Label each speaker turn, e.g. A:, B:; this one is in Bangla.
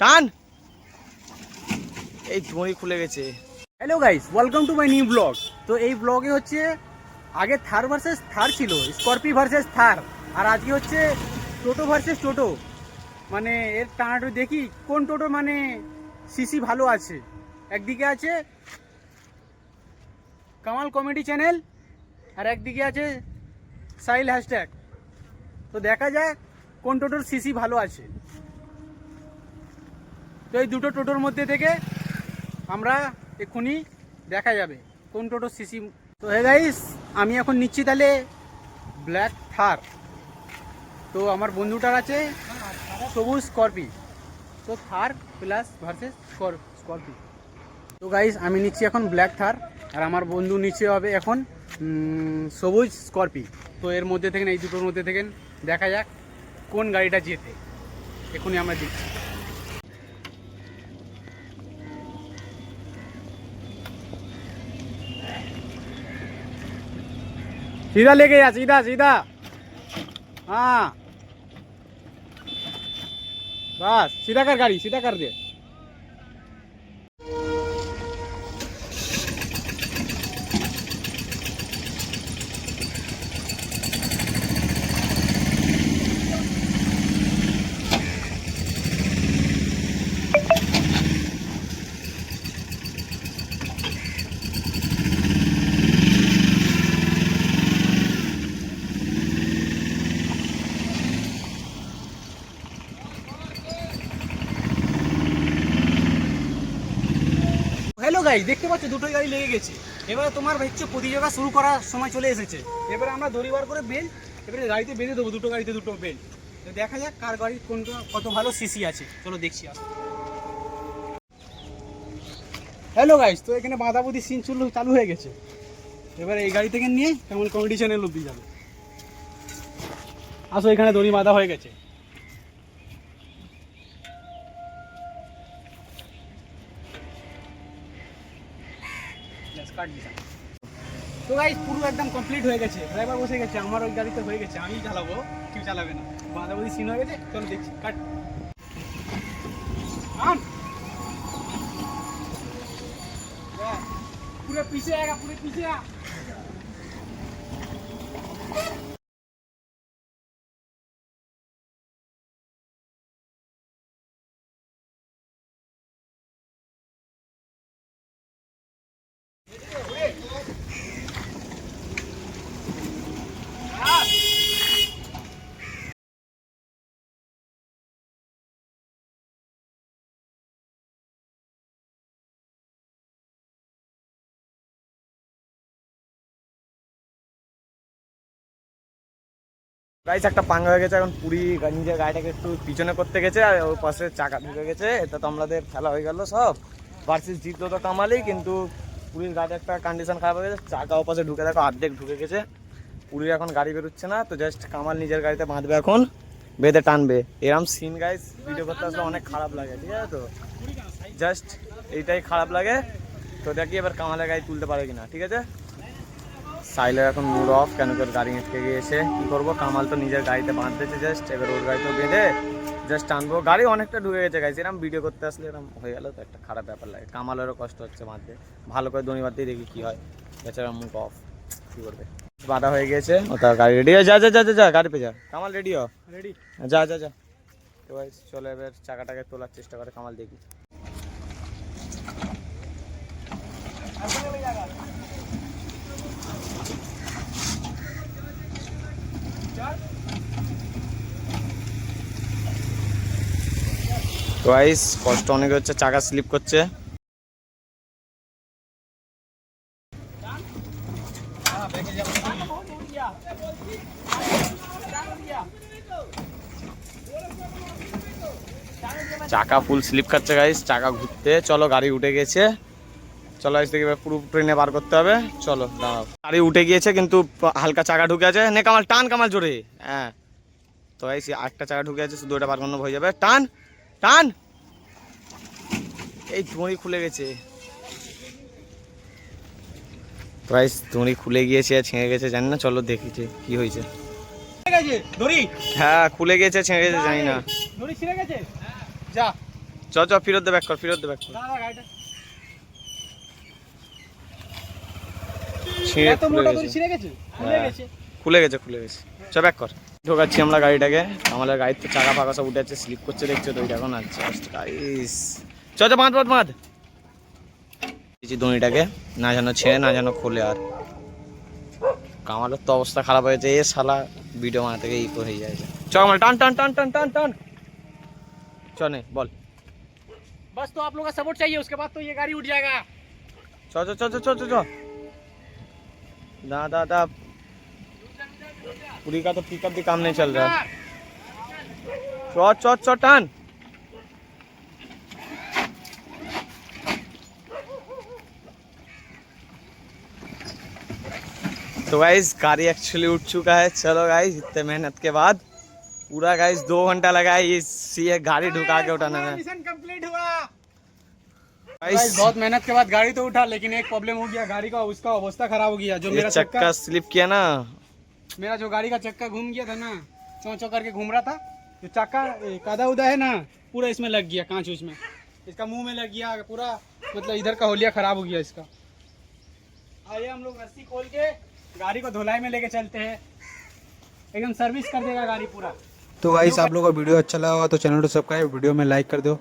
A: টান। এই দড়ি খুলে গেছে।
B: Hello guys welcome to my new blog তো এই ব্লগে হচ্ছে, আগে থার ভার্সেস থার ছিল স্করপি ভার্সেস থার আর আজকে হচ্ছে টোটো ভার্সেস টোটো মানে এর টানাটো দেখি, কোন টোটো মানে সিসি ভালো আছে। একদিকে আছে কামাল কমেডি চ্যানেল আর একদিকে আছে সাইল হ্যাশট্যাগ তো দেখা যাক কোন টোটোর সিসি ভালো আছে। তো এই দুটো টোটোর মধ্যে থেকে আমরা এক্ষুনি দেখা যাবে কোন টোটো সিসি তো হে গাইস আমি এখন নিচ্ছি তাহলে ব্ল্যাক থার তো আমার বন্ধুটার আছে সবুজ স্করপি তো থার প্লাস ভার্সেস স্করপি তো গাইস আমি নিচ্ছি এখন ব্ল্যাক থার আর আমার বন্ধু নিচে হবে এখন সবুজ স্করপি তো এর মধ্যে থেকে এই দুটোর মধ্যে থেকে দেখা যাক কোন গাড়িটা যেতে এখনই আমরা দিচ্ছি सीधा लेके जा सीधा सीधा। हाँ। बस सीधा कर गाड़ी सीधा कर दे। হ্যালো গাই দেখতে পাচ্ছ দুটোই গাড়ি লেগে গেছে। এবারে তোমার হচ্ছে প্রতিযোগিতা শুরু করার সময় চলে এসেছে। এবারে আমরা দড়ি বার করে বেল এবারে গাড়িতে বেঁধে দেবো, দুটো গাড়িতে দুটো বেল তো দেখা যাক কার গাড়ির কোনটা কত ভালো সিসি আছে। চলো দেখছি হ্যালো গাইস, তো এখানে বাঁধাবুদি সিন চুল চালু হয়ে গেছে। এবারে এই গাড়ি থেকে নিয়ে কেমন কমেডি চ্যানেল অব্দি যাবে। আসো, এখানে দড়ি বাঁধা হয়ে গেছে। তো ভাই পুরো একদম কমপ্লিট হয়ে গেছে। ড্রাইভার বসে গেছে, আমার ওই গাড়িতে হয়ে গেছে আমি চালাবো, কেউ চালাবে না। বাঁধাবাঁধি সিন হয়ে গেছে, চলো দেখছি কাট পুরো পিছিয়ে পুরো পিছিয়ে।
A: গাইস একটা পাঙ্গা হয়ে গেছে, এখন পুরি নিজের গাড়িটাকে একটু পিছনে করতে গেছে, আর ওর পাশে চাকা ঢুকে গেছে। এটা তো আমাদের খেলা হয়ে গেল সব। ভার্সেস জিতলো তো কামালি কিন্তু পুরীর গাড়ি একটা কন্ডিশন খারাপ হয়ে গেছে, চাকা ও পাশে ঢুকে দেখো, অর্ধেক ঢুকে গেছে। পুরীর এখন গাড়ি বেরোচ্ছে না, তো জাস্ট কামাল নিজের গাড়িতে বাঁধবে এখন, বেঁধে টানবে। এরম সিন গাইস ভিডিও করতে আসলে অনেক খারাপ লাগে, ঠিক আছে তো? জাস্ট এইটাই খারাপ লাগে। তো দেখি এবার কামালের গাড়ি তুলতে পারে কিনা, ঠিক আছে? সাইলের এখন মুড অফ কেন করে গাড়ি আটকে গিয়েছে? কি করব? কামাল তো নিজের গাড়িতে বাঁধতেছে জাস্ট এবার ওর গাড়িতে বেঁধে জাস্ট টানবো। গাড়ি অনেকটা ঢুকে গেছে গাইছে এরকম ভিডিও করতে আসলে এরকম হয়ে গেল তো একটা খারাপ ব্যাপার লাগে। কামালেরও কষ্ট হচ্ছে বাঁধতে। ভালো করে দড়ি বাঁধতেই দেখি কি হয়। বেচারা মুখ অফ কি করবে? বাঁধা হয়ে গেছে ও তার গাড়ি রেডি যা যা যা যা যা গাড়ি পে যা। কামাল রেডি হ?
B: रेडी
A: যা যা যা। তো চলে এবার চাকাটাকে তোলার চেষ্টা করে কামাল দেখি। তো গাইস কষ্ট অনেক হচ্ছে, চাকা স্লিপ করছে। চাকা ফুল স্লিপ খাচ্ছে গাইস চাকা ঘুরতে। চলো, গাড়ি উঠে গেছে। চলো দেখি এবার পুরো ট্রেনে বার করতে হবে। চলো, দাঁড়াও। গাড়ি উঠে গিয়েছে, কিন্তু হালকা চাকা ঢুকে আছে। নে, কামাল, টান, কামাল, জোরে। হ্যাঁ। তো গাইস একটা চাকা ঢুকে আছে, শুধু ওটা বার করানো হয়ে যাবে। টান! টান। এই দড়ি খুলে গেছে। গাইস দড়ি খুলে গিয়েছে আর ছেঁড়ে গেছে জানি না চলো দেখিছে কি হয়েছে। হ্যাঁ খুলে গেছে ছেঁড়ে গেছে জানি না।
B: যা।
A: চ চ ফিরত দে ব্যাক কর ফিরত দে ব্যাক কর। ছিঁড়ে
B: এত
A: খুলে গেছে।
B: খুলে
A: হ্যাঁ।
B: গেছে
A: খুলে গেছে খুলে গেছে চ ব্যাক কর ঢোকাচ্ছি আমরা গাড়িটাকে আমাদের গাড়ির তো চাকা ফাঁকা সব উঠে যাচ্ছে স্লিপ করছে দেখছো তো এখন আছে গাইস চ চ বাঁধ বাঁধ বাঁধ দিয়েছি দড়িটাকে না যেন ছেড়ে না যেন খোলে আর কামালের তো অবস্থা খারাপ হয়েছে এ শালা ভিডিও বানাতে গিয়ে ই করে হয়ে যায় চ কামাল টান টান টান টান টান টান চ নে বল
B: बस तो आप लोग का सपोर्ट चाहिए उसके बाद तो ये गाड़ी उठ जाएगा
A: চ চ চ চ চ চ চ दा दा दा पूरी का तो पिकअप भी काम नहीं चल रहा। है च च च टान तो गाइस गाड़ी एक्चुअली उठ चुका है। चलो गाइस इतने मेहनत के बाद पूरा गाइज़ दो घंटा लगा है इस ये गाड़ी ढुका के उठाने में।
B: मिशन कंप्लीट हुआ।
A: गाइस
B: गाइस बहुत मेहनत के बाद गाड़ी तो उठा लेकिन एक प्रॉब्लम हो गया गाड़ी का उसका अवस्था खराब हो गया जो मेरा
A: चक्का स्लिप किया ना।
B: मेरा जो गाड़ी का चक्का घूम गया था ना चौ चौ करके घूम रहा था, जो चक्का कादा उदा है ना, पूरा इसमें लग गया, कांच उसमें। इसका मुँह में लग गया, पूरा मतलब इधर का होलिया खराब हो गया इसका। आइए हम लोग रस्सी खोल के गाड़ी को धुलाई में लेके चलते हैं। एकदम सर्विस कर देगा गाड़ी पूरा।
C: तो भाई आप लोगों को वीडियो अच्छा लगा होगा तो चैनल को सब्सक्राइब वीडियो में लाइक कर दो।